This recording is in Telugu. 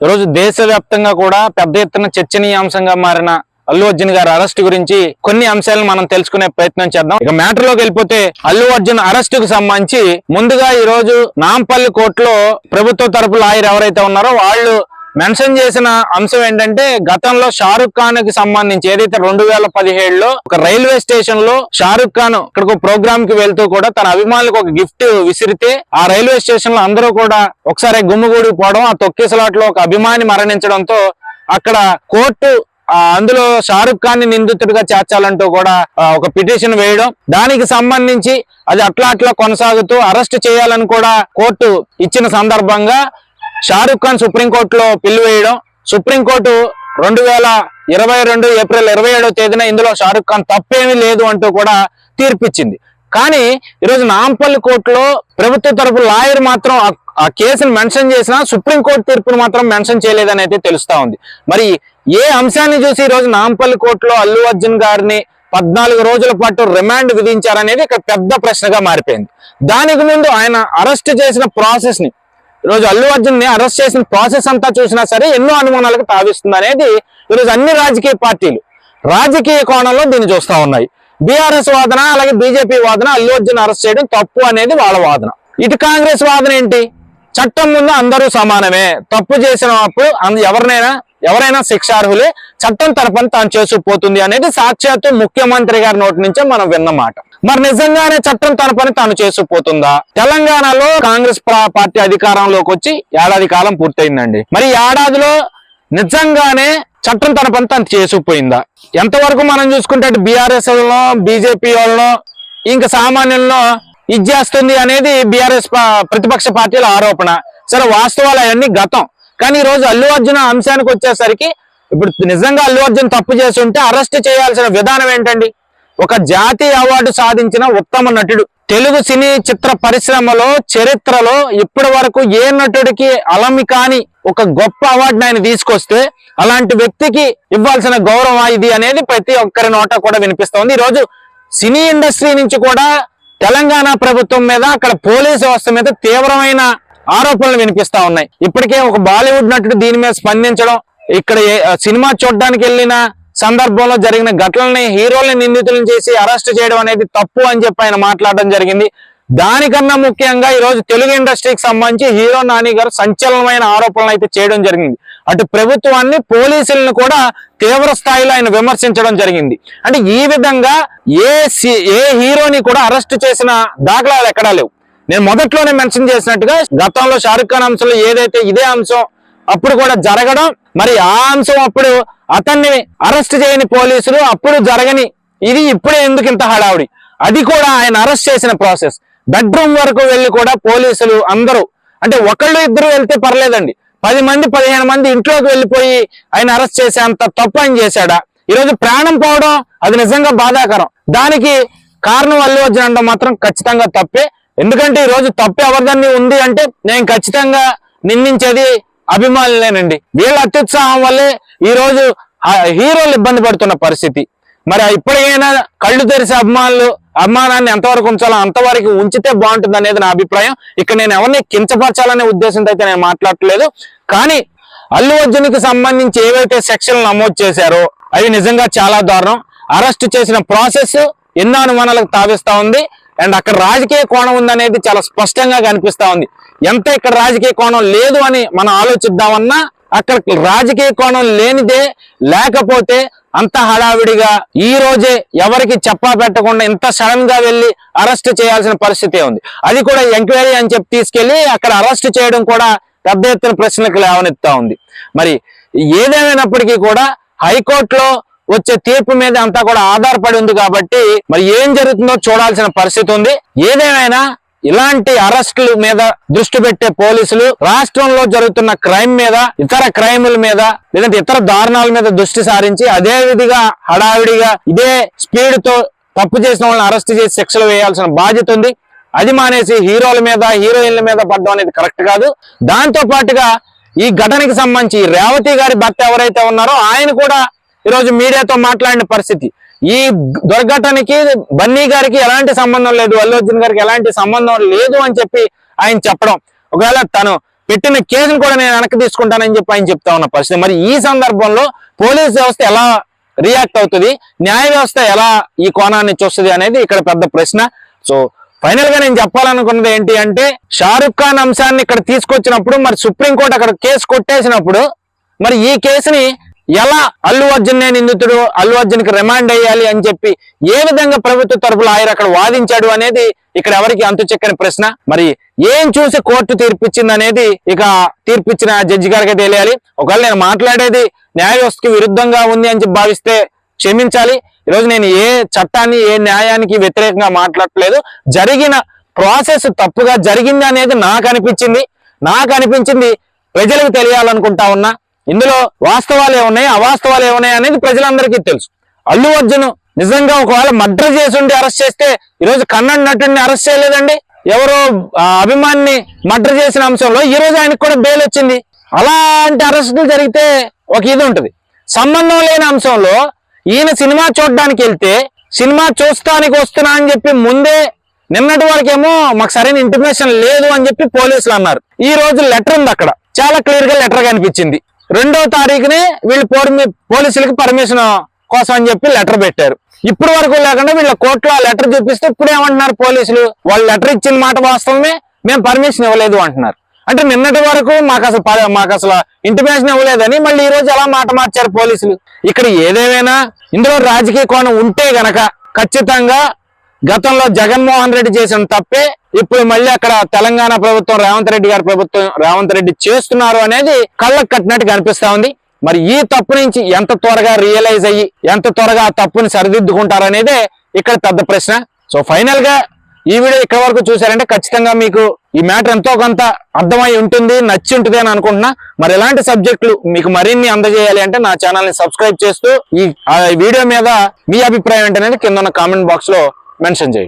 ఈరోజు దేశవ్యాప్తంగా కూడా పెద్ద ఎత్తున చర్చనీయాంశంగా మారిన అల్లు అర్జున్ గారి అరెస్ట్ గురించి కొన్ని అంశాలను మనం తెలుసుకునే ప్రయత్నం చేద్దాం. ఇక మ్యాటర్లోకి వెళ్ళిపోతే అల్లు అర్జున్ అరెస్ట్కు సంబంధించి ముందుగా ఈ రోజు నాంపల్లి కోర్టులో ప్రభుత్వ తరపు లాయర్ ఎవరైతే ఉన్నారో వాళ్ళు మెన్షన్ చేసిన అంశం ఏంటంటే గతంలో షారుఖ్ ఖాన్కి సంబంధించి ఏదైతే రెండు వేల పదిహేడులో ఒక రైల్వే స్టేషన్లో షారుఖ్ ఖాన్ ఇక్కడికి ప్రోగ్రామ్కి వెళ్తూ కూడా తన అభిమానులకు ఒక గిఫ్ట్ విసిరితే ఆ రైల్వే స్టేషన్లో అందరూ కూడా ఒకసారి గుమ్ముగూడి పోవడం ఆ తొక్కిసలాట్లో ఒక అభిమాని మరణించడంతో అక్కడ కోర్టు అందులో షారుఖ్ ఖాన్ని నిందితుడిగా చేర్చాలంటూ కూడా ఒక పిటిషన్ వేయడం. దానికి సంబంధించి అది అట్లా అట్లా కొనసాగుతూ అరెస్ట్ చేయాలని కూడా కోర్టు ఇచ్చిన సందర్భంగా షారుఖ్ ఖాన్ సుప్రీంకోర్టులో పిల్లు వేయడం. సుప్రీంకోర్టు రెండు వేల ఇరవై రెండు ఏప్రిల్ ఇరవై ఏడో తేదీన ఇందులో షారుఖ్ ఖాన్ తప్పేమీ లేదు అంటూ కూడా తీర్పిచ్చింది. కానీ ఈరోజు నాంపల్లి కోర్టులో ప్రభుత్వ తరపు లాయర్ మాత్రం ఆ- కేసును మెన్షన్ చేసినా సుప్రీంకోర్టు తీర్పును మాత్రం మెన్షన్ చేయలేదని అయితే తెలుస్తా ఉంది. మరి ఏ అంశాన్ని చూసి ఈ రోజు నాంపల్లి కోర్టులో అల్లు అర్జున్ గారిని పద్నాలుగు రోజుల పాటు రిమాండ్ విధించారనేది ఇక్కడ పెద్ద ప్రశ్నగా మారిపోయింది. దానికి ముందు ఆయన అరెస్ట్ చేసిన ప్రాసెస్ని ఈరోజు అల్లు అర్జున్ని అరెస్ట్ చేసిన ప్రాసెస్ అంతా చూసినా సరే ఎన్నో అనుమానాలకు తావిస్తుంది అనేది ఈరోజు అన్ని రాజకీయ పార్టీలు రాజకీయ కోణంలో దీన్ని చూస్తా ఉన్నాయి. బీఆర్ఎస్ వాదన అలాగే బీజేపీ వాదన అల్లు అర్జున్ అరెస్ట్ చేయడం తప్పు అనేది వాళ్ళ వాదన. ఇటు కాంగ్రెస్ వాదన ఏంటి? చట్టం ముందు అందరూ సమానమే. తప్పు చేసినప్పుడు ఎవరినైనా ఎవరైనా శిక్షార్హులే చట్టం తరపున తాను చేసుకుపోతుంది అనేది సాక్షాత్తు ముఖ్యమంత్రి గారి నోటి నుంచే మనం విన్నమాట మరి నిజంగానే చట్టం తన పని తాను చేసుకుపోతుందా? తెలంగాణలో కాంగ్రెస్ పార్టీ అధికారంలోకి వచ్చి ఏడాది కాలం పూర్తయిందండి. మరి ఏడాదిలో నిజంగానే చట్టం తన పని తను చేసుకుపోయిందా? ఎంతవరకు మనం చూసుకుంటే అటు బీఆర్ఎస్ వాళ్ళనో బీజేపీ వాళ్ళనో ఇంకా సామాన్యుల్లో ఇది చేస్తుంది అనేది బీఆర్ఎస్ ప్రతిపక్ష పార్టీల ఆరోపణ. సరే వాస్తవాలు అవన్నీ గతం. కానీ ఈ రోజు అల్లు అర్జున్ అంశానికి వచ్చేసరికి ఇప్పుడు నిజంగా అల్లు అర్జున్ తప్పు చేసి ఉంటే అరెస్ట్ చేయాల్సిన విధానం ఏంటండి? ఒక జాతీయ అవార్డు సాధించిన ఉత్తమ నటుడు. తెలుగు సినీ చిత్ర పరిశ్రమలో చరిత్రలో ఇప్పటి వరకు ఏ నటుడికి అలమి కాని ఒక గొప్ప అవార్డుని ఆయన తీసుకొస్తే అలాంటి వ్యక్తికి ఇవ్వాల్సిన గౌరవం ఇది అనేది ప్రతి ఒక్కరి నోట కూడా వినిపిస్తోంది. ఈ రోజు సినీ ఇండస్ట్రీ నుంచి కూడా తెలంగాణ ప్రభుత్వం మీద అక్కడ పోలీస్ వ్యవస్థ మీద తీవ్రమైన ఆరోపణలు వినిపిస్తా ఉన్నాయి. ఇప్పటికే ఒక బాలీవుడ్ నటుడు దీని మీద స్పందించడం ఇక్కడ ఏ- సినిమా చూడడానికి వెళ్ళిన సందర్భంలో జరిగిన ఘటనల్ని హీరోల్ని నిందితులను చేసి అరెస్ట్ చేయడం అనేది తప్పు అని చెప్పి ఆయన మాట్లాడడం జరిగింది. దానికన్నా ముఖ్యంగా ఈ రోజు తెలుగు ఇండస్ట్రీకి సంబంధించి హీరో నాని గారు సంచలనమైన ఆరోపణలు అయితే చేయడం జరిగింది. అటు ప్రభుత్వాన్ని పోలీసులను కూడా తీవ్ర స్థాయిలో ఆయన విమర్శించడం జరిగింది. అంటే ఈ విధంగా ఏ ఏ హీరోని కూడా అరెస్ట్ చేసిన దాఖలాలు ఎక్కడా లేవు. నేను మొదట్లోనే మెన్షన్ చేసినట్టుగా గతంలో షారుఖ్ ఖాన్ అంశంలో ఏదైతే ఇదే అంశం అప్పుడు కూడా జరగడం మరి ఆ అంశం అప్పుడు అతన్ని అరెస్ట్ చేయని పోలీసులు అప్పుడు జరగని ఇది ఇప్పుడే ఎందుకు ఇంత హడావుడి? అది కూడా ఆయన అరెస్ట్ చేసిన ప్రాసెస్. బెడ్రూమ్ వరకు వెళ్ళి కూడా పోలీసులు అందరూ అంటే ఒకళ్ళు ఇద్దరు వెళ్తే పర్లేదండి. పది మంది పదిహేను మంది ఇంట్లోకి వెళ్ళిపోయి ఆయన అరెస్ట్ చేసేంత తప్పు ఆయన చేశాడా? ఈరోజు ప్రాణం పోవడం అది నిజంగా బాధాకరం. దానికి కారణం అల్లు అర్జున్ మాత్రం ఖచ్చితంగా తప్పే. ఎందుకంటే ఈ రోజు తప్పు ఎవరిదాన్ని ఉంది అంటే నేను ఖచ్చితంగా నిందించేది అభిమానులేనండి వీళ్ళ అత్యుత్సాహం వల్లే ఈ రోజు హీరోలు ఇబ్బంది పడుతున్న పరిస్థితి. మరి ఇప్పటికైనా కళ్ళు తెరిసే అభిమానులు అభిమానాన్ని ఎంతవరకు ఉంచాలో అంతవరకు ఉంచితే బాగుంటుంది అనేది నా అభిప్రాయం. ఇక్కడ నేను ఎవరిని కించపరచాలనే ఉద్దేశంతో అయితే నేను మాట్లాడట్లేదు. కానీ అల్లు అర్జున్కి సంబంధించి ఏవైతే సెక్షన్లు నమోదు చేశారో అవి నిజంగా చాలా దారుణం. అరెస్ట్ చేసిన ప్రాసెస్ ఎన్నో అనుమానాలకు తావిస్తా ఉంది. అండ్ అక్కడ రాజకీయ కోణం ఉందనేది చాలా స్పష్టంగా కనిపిస్తా ఉంది. ఎంత ఇక్కడ రాజకీయ కోణం లేదు అని మనం ఆలోచిద్దామన్నా అక్కడ రాజకీయ కోణం లేనిదే లేకపోతే అంత హడావిడిగా ఈ రోజే ఎవరికి చెప్పా పెట్టకుండా ఇంత సడన్గా వెళ్ళి అరెస్ట్ చేయాల్సిన పరిస్థితి ఉంది. అది కూడా ఎంక్వైరీ అని చెప్పి తీసుకెళ్ళి అక్కడ అరెస్ట్ చేయడం కూడా పెద్ద ఎత్తున ప్రశ్నలకు లేవనెత్తా ఉంది. మరి ఏదేమైనప్పటికీ కూడా హైకోర్టులో వచ్చే తీర్పు మీద అంతా కూడా ఆధారపడి ఉంది కాబట్టి మరి ఏం జరుగుతుందో చూడాల్సిన పరిస్థితి ఉంది. ఏదేమైనా ఇలాంటి అరెస్టుల మీద దృష్టి పెట్టే పోలీసులు రాష్ట్రంలో జరుగుతున్న క్రైమ్ మీద ఇతర క్రైముల మీద లేదంటే ఇతర దారుణాల మీద దృష్టి సారించి అదే విధిగా హడావిడిగా ఇదే స్పీడ్తో తప్పు చేసిన వాళ్ళని అరెస్ట్ చేసి శిక్షలు వేయాల్సిన బాధ్యత ఉంది. అది మానేసి హీరోల మీద హీరోయిన్ల మీద పడడం అనేది కరెక్ట్ కాదు. దాంతో పాటుగా ఈ ఘటనకి సంబంధించి రేవతి గారి భర్త ఎవరైతే ఉన్నారో ఆయన కూడా ఈరోజు మీడియాతో మాట్లాడిన పరిస్థితి. ఈ దుర్ఘటనకి బన్నీ గారికి ఎలాంటి సంబంధం లేదు అల్లు అర్జున్ గారికి ఎలాంటి సంబంధం లేదు అని చెప్పి ఆయన చెప్పడం. ఒకవేళ తను పెట్టిన కేసును కూడా నేను వెనక్కి తీసుకుంటానని చెప్పి ఆయన చెప్తా ఉన్న పరిస్థితి. మరి ఈ సందర్భంలో పోలీస్ వ్యవస్థ ఎలా రియాక్ట్ అవుతుంది న్యాయ వ్యవస్థ ఎలా ఈ కోణాన్ని చూస్తుంది అనేది ఇక్కడ పెద్ద ప్రశ్న. సో ఫైనల్గా నేను చెప్పాలనుకున్నది ఏంటి అంటే షారుఖ్ ఖాన్ అంశాన్ని ఇక్కడ తీసుకొచ్చినప్పుడు మరి సుప్రీంకోర్టు అక్కడ కేసు కొట్టేసినప్పుడు మరి ఈ కేసుని ఎలా అల్లు అర్జున్ నే నిందితుడు అల్లు అర్జున్కి రిమాండ్ అయ్యాలి అని చెప్పి ఏ విధంగా ప్రభుత్వ తరపులో ఆయన అక్కడ వాదించాడు అనేది ఇక్కడ ఎవరికి అంతు చెక్కని ప్రశ్న. మరి ఏం చూసి కోర్టు తీర్పిచ్చింది అనేది ఇక తీర్పిచ్చిన జడ్జి గారికి తెలియాలి. ఒకవేళ నేను మాట్లాడేది న్యాయ వ్యవస్థకి విరుద్ధంగా ఉంది అని భావిస్తే క్షమించాలి. ఈరోజు నేను ఏ చట్టాన్ని ఏ న్యాయానికి వ్యతిరేకంగా మాట్లాడట్లేదు. జరిగిన ప్రాసెస్ తప్పుగా జరిగింది అనేది నాకు అనిపించింది. నాకు అనిపించింది ప్రజలకు తెలియాలనుకుంటా ఉన్నా. ఇందులో వాస్తవాలు ఏమున్నాయి అవాస్తవాలు ఏమున్నాయి అనేది ప్రజలందరికీ తెలుసు. అల్లు అర్జున్ నిజంగా ఒకవేళ మర్డర్ చేసి ఉండి అరెస్ట్ చేస్తే ఈరోజు కన్నడ నటుడిని అరెస్ట్ చేయలేదండి? ఎవరో అభిమాన్ని మర్డర్ చేసిన అంశంలో ఈ రోజు ఆయనకు కూడా బెయిల్ వచ్చింది. అలాంటి అరెస్టులు జరిగితే ఒక ఇది ఉంటుంది. సంబంధం లేని అంశంలో ఈయన సినిమా చూడడానికి వెళ్తే సినిమా చూస్తానికి వస్తున్నా అని చెప్పి ముందే నిన్నటి వరకేమో మాకు సరైన ఇంటిమేషన్ లేదు అని చెప్పి పోలీసులు అన్నారు. ఈ రోజు లెటర్ ఉంది అక్కడ. చాలా క్లియర్గా లెటర్ కనిపించింది. రెండో తారీఖునే వీళ్ళు పోలీసులకి పర్మిషన్ కోసం అని చెప్పి లెటర్ పెట్టారు. ఇప్పుడు వరకు లేకుండా వీళ్ళ కోర్టులో ఆ లెటర్ చూపిస్తే ఇప్పుడు ఏమంటున్నారు పోలీసులు? వాళ్ళు లెటర్ ఇచ్చిన మాట వాస్తవమే మేము పర్మిషన్ ఇవ్వలేదు అంటున్నారు. అంటే నిన్నటి వరకు మాకు అసలు మాకు అసలు ఇంటిమేషన్ ఇవ్వలేదని మళ్ళీ ఈ రోజు ఎలా మాట మార్చారు పోలీసులు? ఇక్కడ ఏదేమైనా ఇందులో రాజకీయ కోణం ఉంటే గనక ఖచ్చితంగా గతంలో జగన్మోహన్ రెడ్డి చేసిన తప్పే ఇప్పుడు మళ్ళీ అక్కడ తెలంగాణ ప్రభుత్వం రేవంత్ రెడ్డి గారి ప్రభుత్వం రేవంత్ రెడ్డి చేస్తున్నారు అనేది కళ్ళకు కట్టినట్టు కనిపిస్తా ఉంది. మరి ఈ తప్పు నుంచి ఎంత త్వరగా రియలైజ్ అయ్యి ఎంత త్వరగా ఆ తప్పుని సరిదిద్దుకుంటారు అనేదే ఇక్కడ పెద్ద ప్రశ్న. సో ఫైనల్గా ఈ వీడియో ఇక్కడ వరకు చూసారంటే ఖచ్చితంగా మీకు ఈ మ్యాటర్ ఎంతో కొంత అర్థమై ఉంటుంది నచ్చి ఉంటుంది అని అనుకుంటున్నా. మరి ఎలాంటి సబ్జెక్టులు మీకు మరిన్ని అందజేయాలి అంటే నా ఛానల్ని సబ్స్క్రైబ్ చేస్తూ ఈ ఆ వీడియో మీద మీ అభిప్రాయం ఏంటనేది కింద ఉన్న కామెంట్ బాక్స్లో మెన్షన్ చేయండి